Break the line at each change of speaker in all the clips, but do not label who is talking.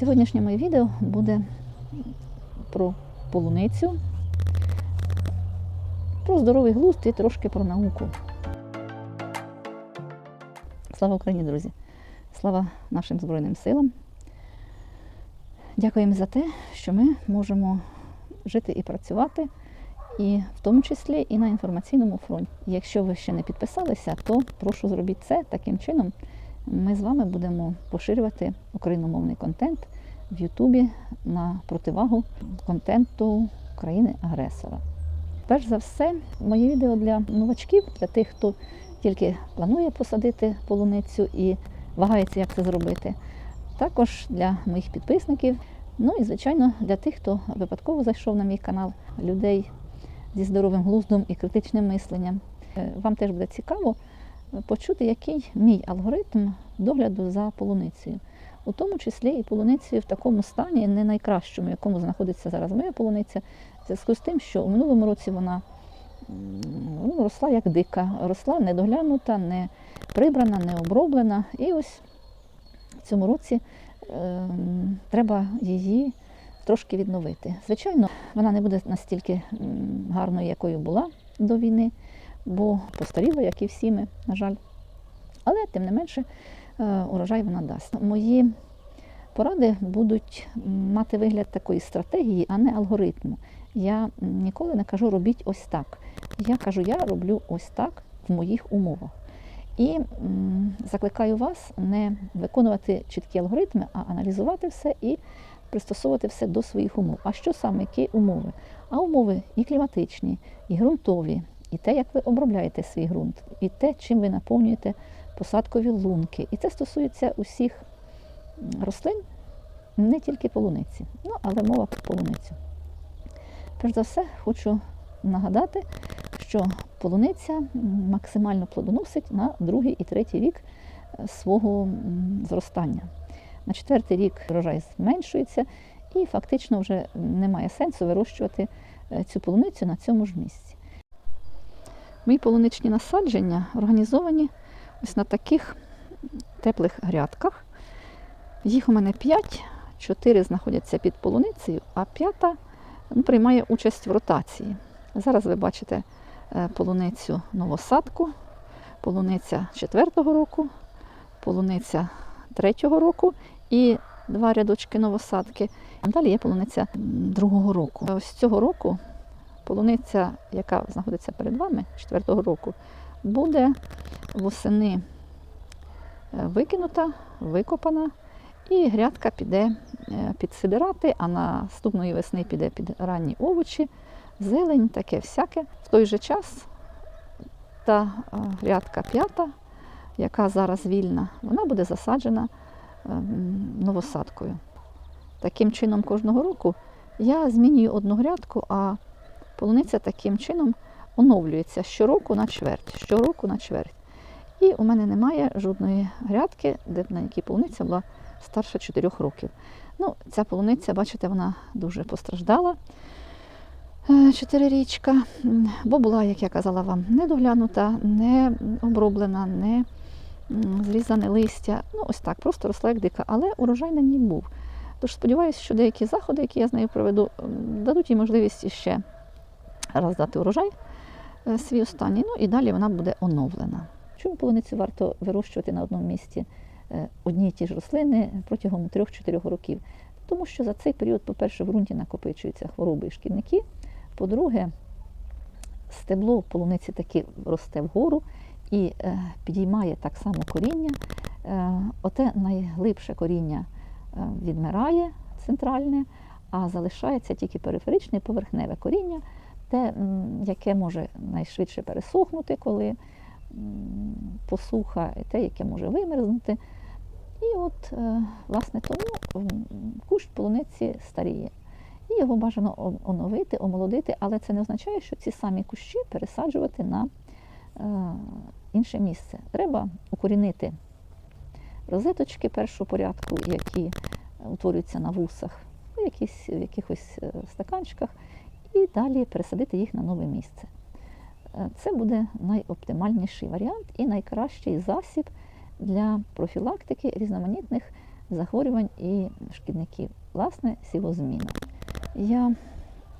Сьогоднішнє моє відео буде про полуницю, про здоровий глузд і трошки про науку. Слава Україні, друзі! Слава нашим Збройним силам! Дякуємо за те, що ми можемо жити і працювати, і в тому числі і на інформаційному фронті. Якщо ви ще не підписалися, то прошу зробіть це таким чином. Ми з вами будемо поширювати україномовний контент в Ютубі на противагу контенту країни-агресора. Перш за все, моє відео для новачків, для тих, хто тільки планує посадити полуницю і вагається, як це зробити. Також для моїх підписників, ну і, звичайно, для тих, хто випадково зайшов на мій канал, людей зі здоровим глуздом і критичним мисленням. Е, Вам теж буде цікаво почути, який мій алгоритм догляду за полуницею. У тому числі і полуницею в такому стані, не найкращому, в якому знаходиться зараз моя полуниця, в зв'язку з тим, що у минулому році вона ну, росла як дика, росла недоглянута, не прибрана, не оброблена. І ось в цьому році е, треба її трошки відновити. Звичайно, вона не буде настільки гарною, якою була до війни, бо постаріла, як і всі ми, на жаль. Але тим не менше урожай вона дасть. Мої поради будуть мати вигляд такої стратегії, а не алгоритму. Я ніколи не кажу робіть ось так. Я кажу, я роблю ось так в моїх умовах. І закликаю вас не виконувати чіткі алгоритми, а аналізувати все і пристосовувати все до своїх умов. А що саме, які умови? А умови і кліматичні, і ґрунтові, і те, як ви обробляєте свій ґрунт, і те, чим ви наповнюєте посадкові лунки. І це стосується усіх рослин, не тільки полуниці. Ну, але мова про полуницю. Перш за все, хочу нагадати, що полуниця максимально плодоносить на другий і третій рік е, свого зростання. На четвертий рік врожай зменшується, і фактично вже немає сенсу вирощувати е, цю полуницю на цьому ж місці. Мої полуничні насадження організовані ось на таких теплих грядках. Їх у мене 5, 4 знаходяться під полуницею, а п'ята ну, приймає участь в ротації. Зараз ви бачите е, полуницю новосадку, полуниця 4-го року, полуниця 3-го року і два рядочки новосадки. Далі є полуниця м, другого року. Ось цього року полуниця, яка знаходиться перед вами 4-го року, буде восени е, викинута, викопана, і грядка піде е, під сидирати, а наступної весни піде під ранні овочі, зелень, таке всяке. В той же час та е, грядка п'ята, яка зараз вільна, вона буде засаджена новосадкою. Таким чином, кожного року я змінюю одну грядку, а полуниця таким чином оновлюється щороку на чверть, щороку на чверть. І у мене немає жодної грядки, де на якій полуниця була старша 4 років. Ну, ця полуниця, бачите, вона дуже постраждала. е, Чотирирічка, бо була, як я казала вам, не доглянута, не оброблена, не зрізане листя. Ну, ось так, просто росла як дика, але урожай на ній був. Тож сподіваюся, що деякі заходи, які я з нею проведу, дадуть їй можливість іще раз дати урожай свій останній, ну і далі вона буде оновлена. Чому полуницю варто вирощувати на одному місці е, одні й ті ж рослини протягом 3-4 років? Тому що за цей період, по-перше, в ґрунті накопичуються хвороби і шкідники. По-друге, стебло полуниці таки росте вгору і е, підіймає так само коріння. Е, оте найглибше коріння е, відмирає центральне, а залишається тільки периферичне і поверхневе коріння, те, яке може найшвидше пересохнути, коли посуха, і те, яке може вимерзнути. І от, е, власне, тому кущ полуниці старіє. І його бажано оновити, омолодити, але це не означає, що ці самі кущі пересаджувати на е, інше місце. Треба укорінити розеточки першого порядку, які утворюються на вусах, в, якихось е, стаканчиках, і далі пересадити їх на нове місце. Е, Це буде найоптимальніший варіант і найкращий засіб для профілактики різноманітних захворювань і шкідників. Власне, сівозміна. Я е,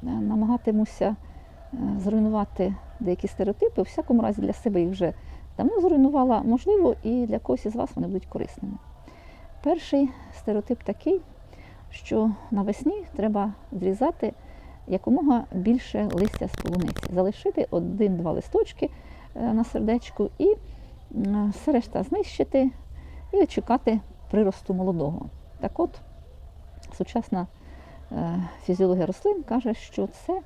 намагатимуся е, зруйнувати деякі стереотипи. У всякому разі для себе їх вже давно зруйнувала. Можливо, і для когось із вас вони будуть корисними. Перший стереотип такий, що навесні треба зрізати якомога більше листя з полуниці, залишити один-два листочки е, на сердечку і все решта знищити і чекати приросту молодого. Так от, сучасна е, фізіологія рослин каже, що це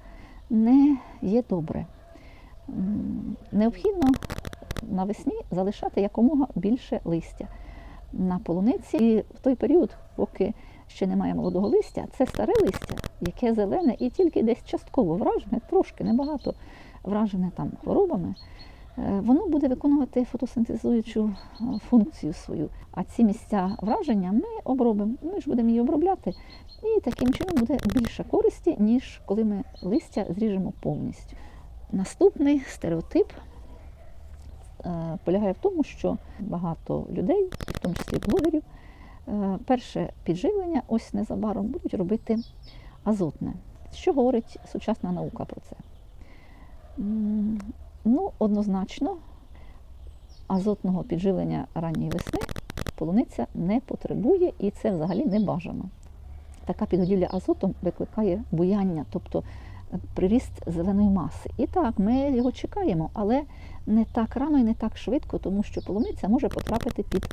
не є добре. Необхідно навесні залишати якомога більше листя на полуниці. І в той період, поки ще немає молодого листя, це старе листя, яке зелене і тільки десь частково вражене, трошки небагато вражене там хворобами, е, воно буде виконувати фотосинтезуючу е, функцію свою. А ці місця враження ми обробимо. Ми ж будемо її обробляти, і таким чином буде більше користі, ніж коли ми листя зріжемо повністю. Наступний стереотип е, полягає в тому, що багато людей, в тому числі блогерів, перше підживлення ось незабаром будуть робити азотне. Що говорить сучасна наука про це? Ну, однозначно, азотного підживлення ранньої весни полуниця не потребує і це взагалі не бажано. Така підгодівля азотом викликає буяння, тобто е, приріст зеленої маси. І так, ми його чекаємо, але не так рано і не так швидко, тому що полуниця може потрапити під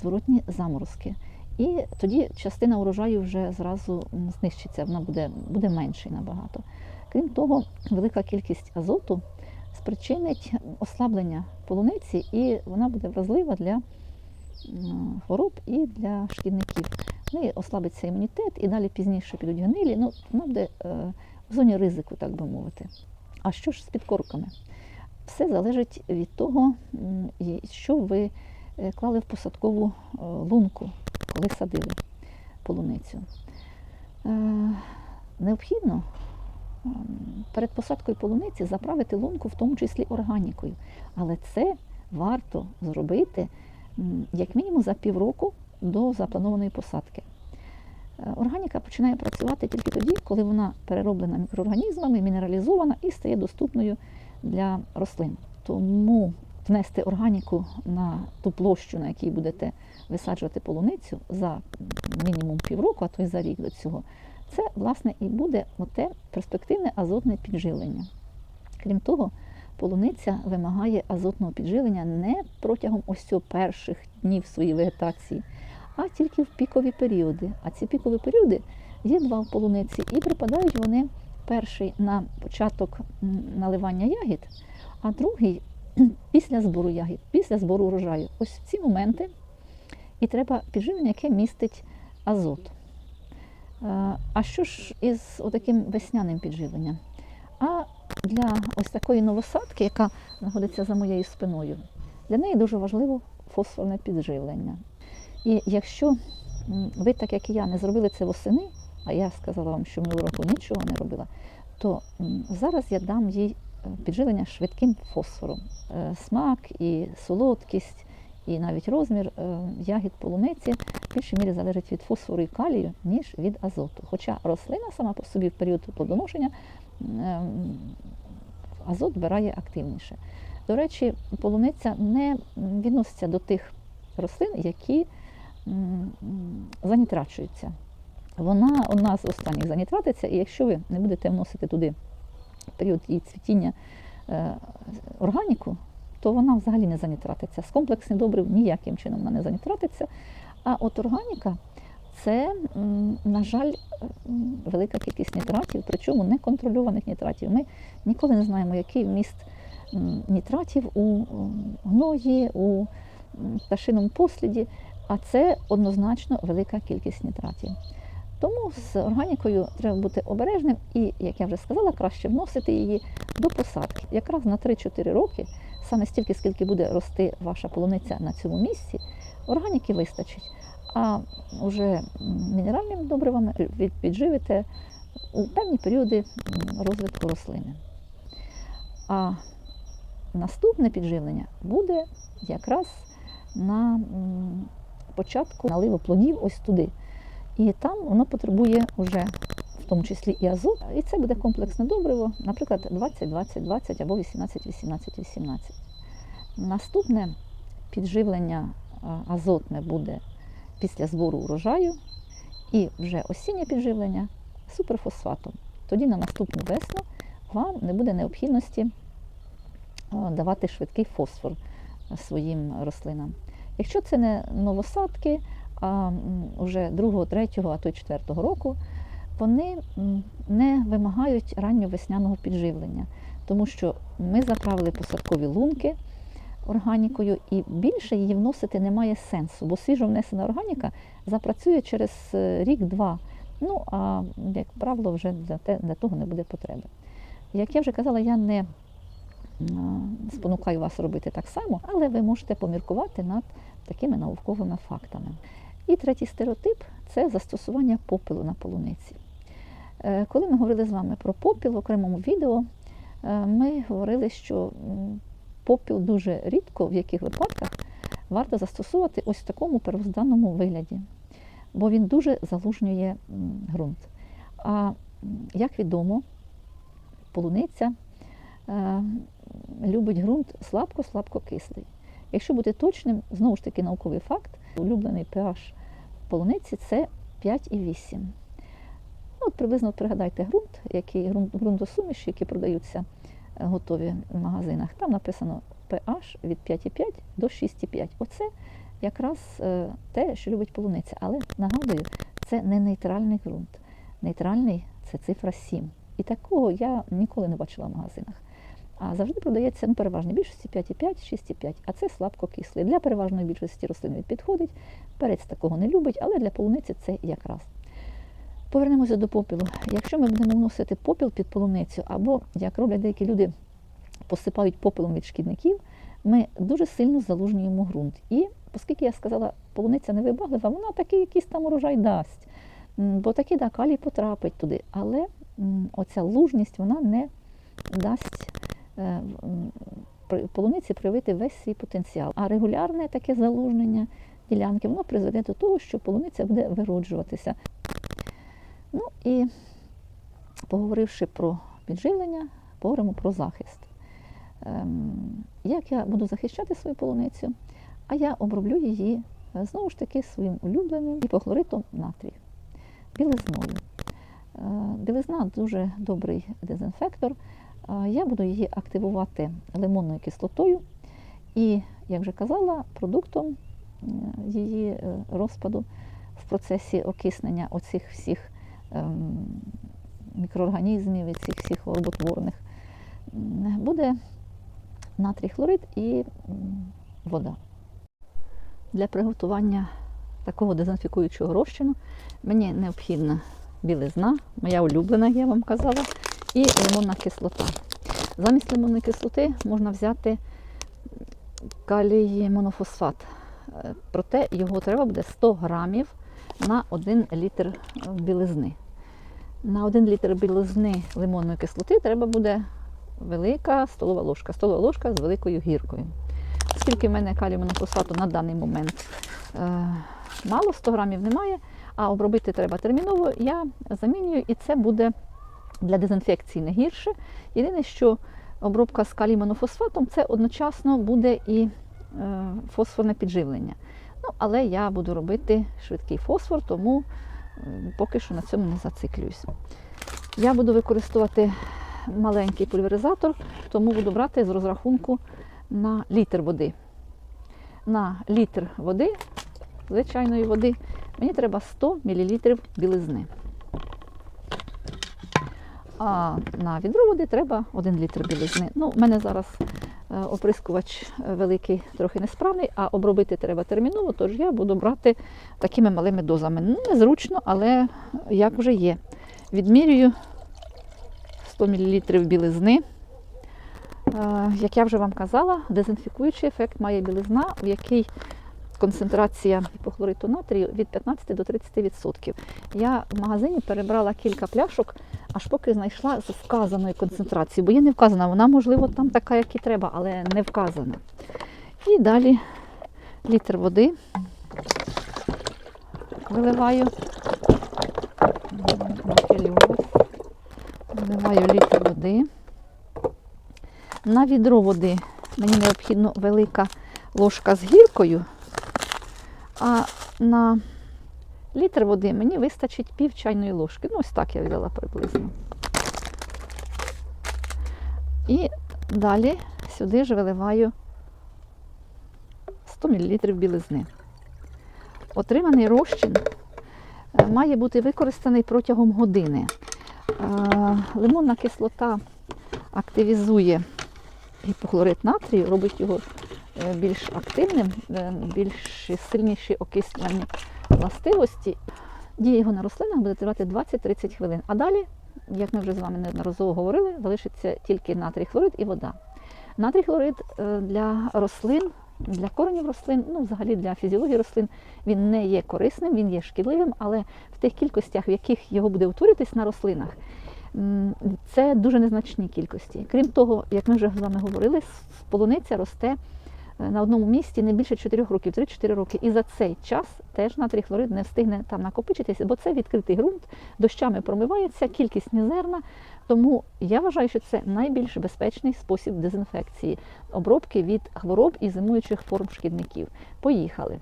зворотні заморозки. І тоді частина урожаю вже зразу знищиться, вона буде, буде менше набагато. Крім того, велика кількість азоту спричинить ослаблення полуниці, і вона буде вразлива для хвороб і для шкідників. Неї ослабиться імунітет, і далі пізніше підуть гнилі. Ну, вона буде е, в зоні ризику, так би мовити. А що ж з підкорками? Все залежить від того, що ви клали в посадкову е, лунку, коли садили полуницю. Е, Необхідно перед посадкою полуниці заправити лунку, в тому числі органікою. Але це варто зробити як мінімум за півроку до запланованої посадки. Е, Органіка починає працювати тільки тоді, коли вона перероблена мікроорганізмами, мінералізована і стає доступною для рослин. Тому внести органіку на ту площу, на якій будете висаджувати полуницю за мінімум півроку, а то й за рік до цього, це власне і буде оте перспективне азотне підживлення. Крім того, полуниця вимагає азотного підживлення не протягом ось цього перших днів своєї вегетації, а тільки в пікові періоди. А ці пікові періоди є два в полуниці, і припадають вони перший на початок наливання ягід, а другий після збору ягід, після збору урожаю. Ось ці моменти і треба підживлення, яке містить азот. Е, А що ж із отаким весняним підживленням? А для ось такої новосадки, яка знаходиться за моєю спиною, для неї дуже важливо фосфорне підживлення. І якщо ви, так як і я, не зробили це восени, а я сказала вам, що минулого року нічого не робила, то зараз я дам їй підживлення швидким фосфором. Е, Смак і солодкість, і навіть розмір е, ягід полуниці в більшій мірі залежить від фосфору і калію, ніж від азоту. Хоча рослина сама по собі в період плодоношення азот вбирає активніше. До речі, полуниця не відноситься до тих рослин, які занітрачуються. Вона одна з останніх занітратиться, і якщо ви не будете вносити туди період її цвітіння е, органіку, то вона взагалі не занітратиться. З комплексних добрив ніяким чином вона не занітратиться. А от органіка це, на жаль, велика кількість нітратів, причому неконтрольованих нітратів. Ми ніколи не знаємо, який вміст нітратів у гної, у пташиному посліді, а це однозначно велика кількість нітратів. Тому з органікою треба бути обережним і, як я вже сказала, краще вносити її до посадки. Якраз на 3-4 роки, саме стільки, скільки буде рости ваша полуниця на цьому місці, органіки вистачить. А вже мінеральними добривами ви підживите у певні періоди розвитку рослини. А наступне підживлення буде якраз на початку наливу плодів ось туди. І там воно потребує вже в тому числі і азот. І це буде комплексне добриво, наприклад, 20, 20, 20 або 18, 18, 18. Наступне підживлення азотне буде після збору урожаю, і вже осіннє підживлення суперфосфатом. Тоді на наступну весну вам не буде необхідності давати швидкий фосфор своїм рослинам. Якщо це не новосадки, а вже другого, третього, а то й четвертого року, вони не вимагають ранньовесняного підживлення, тому що ми заправили посадкові лунки органікою, і більше її вносити немає сенсу, бо свіжо внесена органіка запрацює через е, рік-два. Ну а як правило, вже для, те, для того не буде потреби. Як я вже казала, я не спонукаю вас робити так само, але ви можете поміркувати над такими науковими фактами. І третій стереотип це застосування попелу на полуниці. Е, Коли ми говорили з вами про попіл в окремому відео, е, ми говорили, що попіл дуже рідко, в яких випадках варто застосовувати ось в такому первозданному вигляді, бо він дуже залужнює ґрунт. А як відомо, полуниця е, любить ґрунт слабко-слабко кислий. Якщо бути точним, знову ж таки науковий факт, улюблений pH полуниці це 5,8. Ну, От приблизно пригадайте ґрунт, який ґрунт, ґрунтосуміші, які продаються е, готові в магазинах. Там написано pH від 5,5 до 6,5. Оце якраз е, те, що любить полуниця. Але нагадую, це не нейтральний ґрунт. Нейтральний це цифра 7. І такого я ніколи не бачила в магазинах. А завжди продається ну, переважно більшості 5,5, 6,5, а це слабко кислий. Для переважної більшості рослин він підходить. Перець такого не любить, але для полуниці це якраз. Повернемося до попілу. Якщо ми будемо вносити попіл під полуницю, або як роблять деякі люди, посипають попелом від шкідників, ми дуже сильно залужнюємо ґрунт. І оскільки я сказала, полуниця невибаглива, вона такий якийсь там урожай дасть. Бо такий да, калій потрапить туди. Але оця лужність вона не дасть полуниці проявити весь свій потенціал. А регулярне таке залужнення ділянки воно призведе до того, що полуниця буде вироджуватися. Ну і поговоривши про підживлення, поговоримо про захист. Ем, Як я буду захищати свою полуницю? А я оброблю її е, знову ж таки своїм улюбленим гіпохлоритом натрію, білизною. Е, Білизна дуже добрий дезінфектор. Я буду її активувати лимонною кислотою і, як вже казала, продуктом е, її е, розпаду в процесі окиснення оцих всіх ем, мікроорганізмів і цих всіх роботворних буде натрій хлорид і вода. Для приготування такого дезінфікуючого розчину мені необхідна білизна, моя улюблена, я вам казала, і лимонна кислота. Замість лимонної кислоти можна взяти калій монофосфат. Е, Проте його треба буде 100 грамів на 1 літр е, білизни. На 1 літр білизни лимонної кислоти треба буде велика столова ложка. Столова ложка з великою гіркою. Оскільки в мене калію монофосфату на даний момент е, мало, 100 грамів немає, а обробити треба терміново, я замінюю, і це буде для дезінфекції не гірше. Єдине, що обробка з калій монофосфатом це одночасно буде і е, фосфорне підживлення. Ну, але я буду робити швидкий фосфор, тому е, поки що на цьому не зациклююсь. Я буду використовувати маленький пульверизатор, тому буду брати з розрахунку на літр води. На літр води, звичайної води, мені треба 100 мл білизни. А на відро води треба 1 літр білизни. Ну, у мене зараз е, оприскувач е, великий, трохи несправний, а обробити треба терміново, тож я буду брати такими малими дозами. Ну, незручно, але як вже є. Відмірюю 100 мл білизни. Е, Як я вже вам казала, дезінфікуючий ефект має білизна, в якій концентрація гіпохлориту натрію від 15 до 30%. Я в магазині перебрала кілька пляшок, аж поки знайшла з вказаною концентрацією, бо є не вказана, вона, можливо, там така, як і треба, але не вказана. І далі літр води виливаю виливаю літр води. На відро води мені необхідно велика ложка з гіркою, а на літр води мені вистачить пів чайної ложки. Ну, ось так я взяла приблизно. І далі сюди ж виливаю 100 мл білизни. Отриманий розчин е, має бути використаний протягом години. Е, Лимонна кислота активізує гіпохлорид натрію, робить його більш активним, е, більш сильніші окислювальні властивості. Дія його на рослинах буде тривати 20-30 хвилин. А далі, як ми вже з вами неодноразово говорили, залишиться тільки натрій хлорид і вода. Натрій хлорид е, для рослин, для коренів рослин, ну взагалі для фізіології рослин, він не є корисним, він є шкідливим, але в тих кількостях, в яких його буде утворитись на рослинах, це дуже незначні кількості. Крім того, як ми вже з вами говорили, полуниця росте е, на одному місці не більше 4 років, 3-4 роки. І за цей час теж натрій хлорид не встигне там накопичитися, бо це відкритий ґрунт, дощами промивається, кількість мізерна. Тому я вважаю, що це найбільш безпечний спосіб дезінфекції, обробки від хвороб і зимуючих форм шкідників. Поїхали.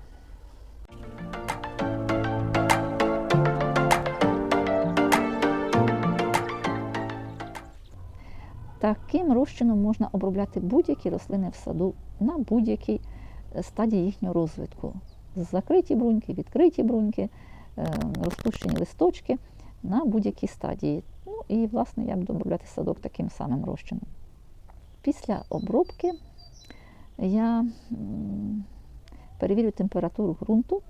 Таким розчином можна обробляти будь-які рослини в саду на будь-якій е, стадії їхнього розвитку. Закриті бруньки, відкриті бруньки, е, розпущені листочки на будь-якій стадії. Ну і, власне, я буду обробляти садок таким самим розчином. Після обробки я перевірю температуру ґрунту,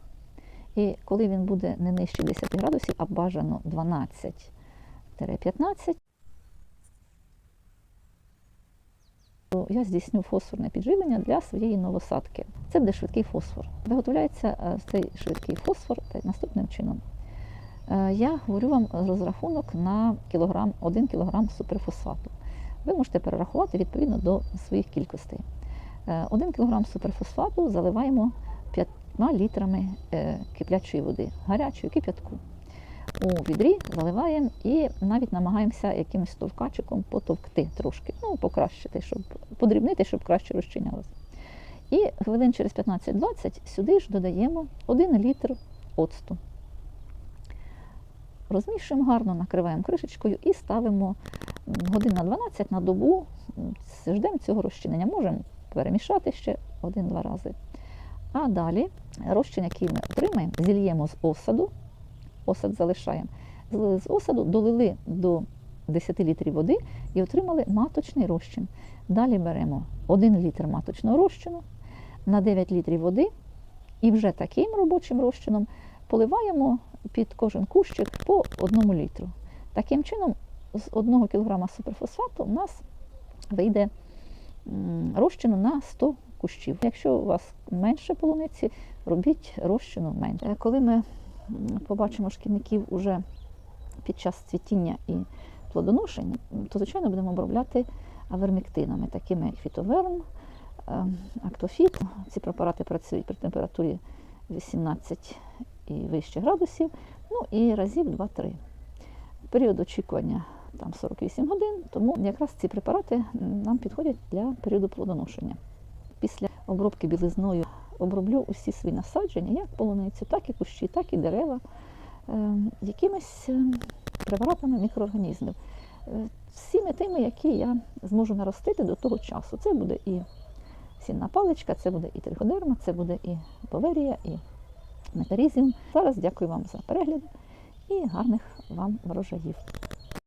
і коли він буде не нижче 10 градусів, а бажано 12-15, то я здійсню фосфорне підживлення для своєї новосадки. Це буде швидкий фосфор. Виготовляється е, цей швидкий фосфор наступним чином. Е, Я говорю вам розрахунок на кілограм, 1 кг суперфосфату. Ви можете перерахувати відповідно до своїх кількостей. 1 кг суперфосфату заливаємо 5 літрами е, киплячої води, гарячої кип'ятку. У відрі заливаємо і навіть намагаємося якимось стовкачиком потовкти трошки, ну, покращити, щоб подрібнити, щоб краще розчинялося. І хвилин через 15-20 сюди ж додаємо 1 літр оцту. Розмішуємо гарно, накриваємо кришечкою і ставимо годин на 12 на добу. Ждемо цього розчинення. Можемо перемішати ще один-два рази. А далі розчин, який ми отримаємо, зільємо з осаду, осад залишаємо. З осаду, долили до 10 літрів води і отримали маточний розчин. Далі беремо 1 літр маточного розчину на 9 літрів води і вже таким робочим розчином поливаємо під кожен кущик по 1 літру. Таким чином, з 1 кг суперфосфату у нас вийде розчину на 100 кущів. Якщо у вас менше полуниці, робіть розчину менше. Е, Коли ми побачимо шкідників уже під час цвітіння і плодоношення, то звичайно будемо обробляти аверміктинами, такими як фітоверм, е, актофіт. Ці препарати працюють при температурі 18 і вище градусів, ну і разів 2-3. Період очікування там 48 годин, тому якраз ці препарати нам підходять для періоду плодоношення. Після обробки білизною оброблю усі свої насадження, як полуницю, так і кущі, так і дерева, е, якимись е, препаратами мікроорганізмів. Е, Всіми тими, які я зможу наростити до того часу. Це буде і сінна паличка, це буде і триходерма, це буде і поверія, і метарізіум. Зараз дякую вам за перегляд і гарних вам врожаїв.